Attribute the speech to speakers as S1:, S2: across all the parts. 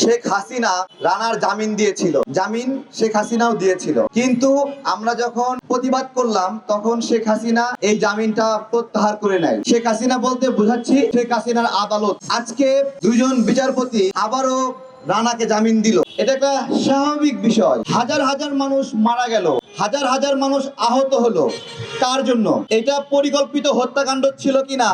S1: শেখ হাসিনা রানার জামিন দিয়েছিল। জামিন শেখ হাসিনাও দিয়েছিল। কিন্তু আমরা যখন প্রতিবাদ করলাম, তখন শেখ হাসিনা এই জামিনটা প্রত্যাহার করে নেয়। শেখ হাসিনা বলতে বোঝাচ্ছি, শেখ হাসিনার আদালত আজকে দুজন বিচারপতি আবারও রানাকে জামিন দিল। এটা একটা স্বাভাবিক বিষয়। হাজার হাজার মানুষ মারা গেল। হাজার হাজার মানুষ আহত হলো। কার জন্য? এটা পরিকল্পিত হত্যাকাণ্ড ছিল কিনা?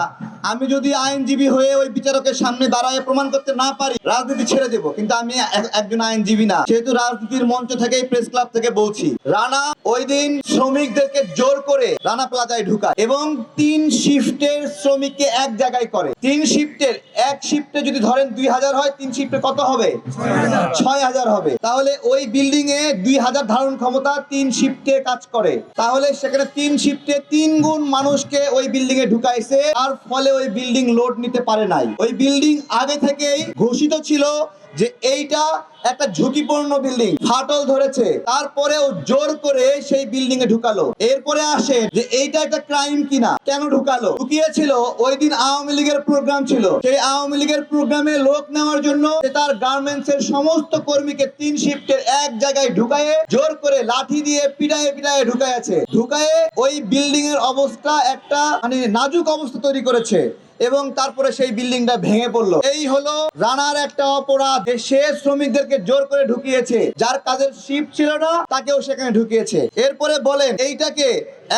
S1: আমি যদি আইনজীবী হয়ে ওই বিচারকের সামনে দাঁড়ায় প্রমাণ করতে না পারি, রাজনীতি ছেড়ে দেব। কিন্তু আমি একজন আইনজীবী না। সেহেতু রাজনীতির মঞ্চ থেকেই প্রেস ক্লাব থেকে বলছি, রানা ওই দিন শ্রমিকদেরকে জোর করে রানা প্লাজায় ঢুকায় এবং তিন শিফটের শ্রমিককে এক জায়গায় করে। তিন শিফটের এক শিফটে যদি ধরেন দুই হাজার হয়, তিন শিফটে কত হবে? ছয় হাজার হবে। তাহলে ওই বিল্ডিং এ দুই হাজার ধারণ ক্ষমতা তিন শিফটে কাজ করে। তাহলে সেখানে তিন শিফটে তিন গুণ মানুষকে ওই বিল্ডিং এ ঢুকাইছে। আর ফলে ওই বিল্ডিং লোড নিতে পারে নাই। ওই বিল্ডিং আগে থেকেই ঘোষিত ছিল যে এইটা একটা ঝুঁকিপূর্ণ বিল্ডিং ফাটল ধরেছে। তারপরেও জোর করে সেই বিল্ডিং এ ঢুকালো। এরপরে আসে যে এইটা একটা ক্রাইম কিনা, কেন ঢুকালো? ঢুকিয়েছিল ওই দিন আওয়ামী লীগের প্রোগ্রাম ছিল। সেই আওয়ামী লীগের প্রোগ্রামে লোক নেওয়ার জন্য তার গার্মেন্টস এর সমস্ত কর্মীকে তিন শিফটের এক জায়গায় ঢুকায়ে, জোর করে লাঠি দিয়ে পিটায়ে পিটায়ে ঢুকাইছে ঢুকায়ে ওই বিল্ডিং এর অবস্থা একটা মানে নাজুক অবস্থা তৈরি করেছে। এবং তারপরে সেই বিল্ডিংটা ভেঙে পড়ল। এই হলো রানার একটা অপরাধ। সে শ্রমিকদেরকে জোর করে ঢুকিয়েছে, যার কাজের শিফট ছিল না, তাকেও সেখানে ঢুকিয়েছে। এরপরে বলেন, এইটাকে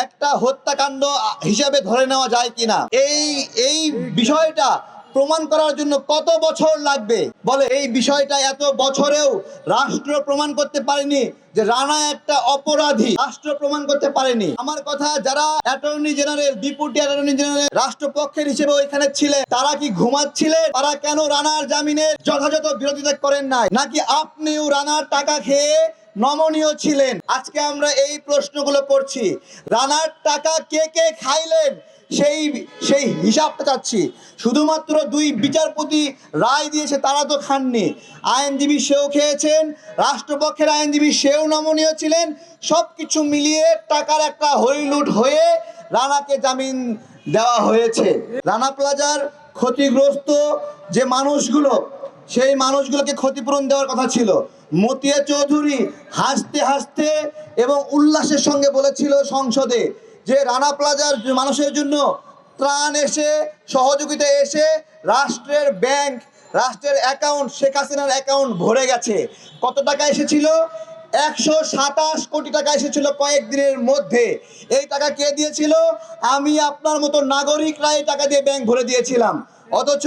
S1: একটা হত্যাকাণ্ড হিসাবে ধরে নেওয়া যায় কিনা? এই এই বিষয়টা প্রমাণ করার জন্য কত বছর লাগবে? বলে, এই বিষয়টা এত বছরেও রাষ্ট্র প্রমাণ করতে পারেনি যে রানা একটা অপরাধী। রাষ্ট্র প্রমাণ করতে পারেনি। আমার কথা, যারা attorney general, deputy attorney general, রাষ্ট্রপক্ষের হিসেবে ওইখানে ছিলেন, তারা কি ঘুমাচ্ছিলেন? তারা কেন রানার জামিনের যথাযথ বিরোধিতা করেন নাই? নাকি আপনিও রানার টাকা খেয়ে নমনীয় ছিলেন? আজকে আমরা এই প্রশ্নগুলো করছি। রানার টাকা কে কে খাইলেন? সেই সেই হিসাবটা চাচ্ছি। শুধুমাত্র দুই বিচারপতি রায় দিয়েছে, তারা তো খাননি। আইনজীবী সেও খেয়েছেন, রাষ্ট্রপক্ষের আইনজীবী সেও নমনীয় ছিলেন। সব কিছু মিলিয়ে টাকার একটা হইলুট হয়ে রানাকে জামিন দেওয়া হয়েছে। রানা প্লাজার ক্ষতিগ্রস্ত যে মানুষগুলো, সেই মানুষগুলোকে ক্ষতিপূরণ দেওয়ার কথা ছিল। মতিয়া চৌধুরী হাসতে হাসতে এবং উল্লাসের সঙ্গে বলেছিল সংসদে যে রানা প্লাজার মানুষের জন্য ত্রাণ এসে, সহযোগিতা এসে রাষ্ট্রের ব্যাংক, রাষ্ট্রের অ্যাকাউন্ট, শেখ হাসিনার অ্যাকাউন্ট ভরে গেছে। কত টাকা এসেছিল? একশো সাতাশ কোটি টাকা এসেছিল কয়েকদিনের মধ্যে। এই টাকা কে দিয়েছিল? আমি আপনার মতো নাগরিকরা এই টাকা দিয়ে ব্যাংক ভরে দিয়েছিলাম। অথচ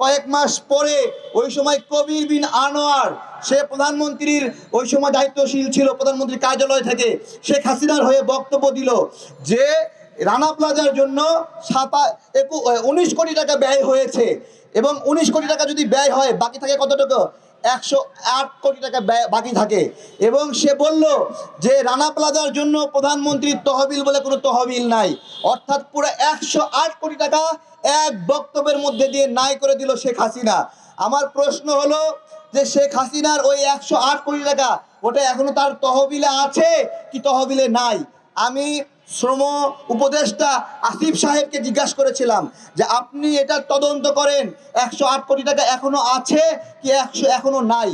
S1: কয়েক মাস পরে ওই সময় কবির বিন আনোয়ার, সে প্রধানমন্ত্রীর ওই সময় দায়িত্বশীল ছিল প্রধানমন্ত্রীর কার্যালয় থেকে, শেখ হাসিনার হয়ে বক্তব্য দিল যে রানা প্লাজার জন্য সাতা উনিশ কোটি টাকা ব্যয় হয়েছে এবং উনিশ কোটি টাকা যদি ব্যয় হয়, বাকি থাকে কত টাকা? একশো আট কোটি টাকা বাকি থাকে। এবং সে বলল যে, রানা প্লাজার জন্য প্রধানমন্ত্রীর তহবিল বলে কোনো তহবিল নাই। অর্থাৎ পুরো একশো আট কোটি টাকা এক বক্তব্যের মধ্যে দিয়ে নাই করে দিল শেখ হাসিনা। আমার প্রশ্ন হলো যে, শেখ হাসিনার ওই একশো আট কোটি টাকা, ওটা এখনও তার তহবিলে আছে কি তহবিলে নাই? আমি শ্রম উপদেষ্টা আসিফ সাহেবকে জিজ্ঞাসা করেছিলাম যে, আপনি এটা তদন্ত করেন? একশো আট কোটি টাকা এখনও আছে কি একশো এখনও নাই?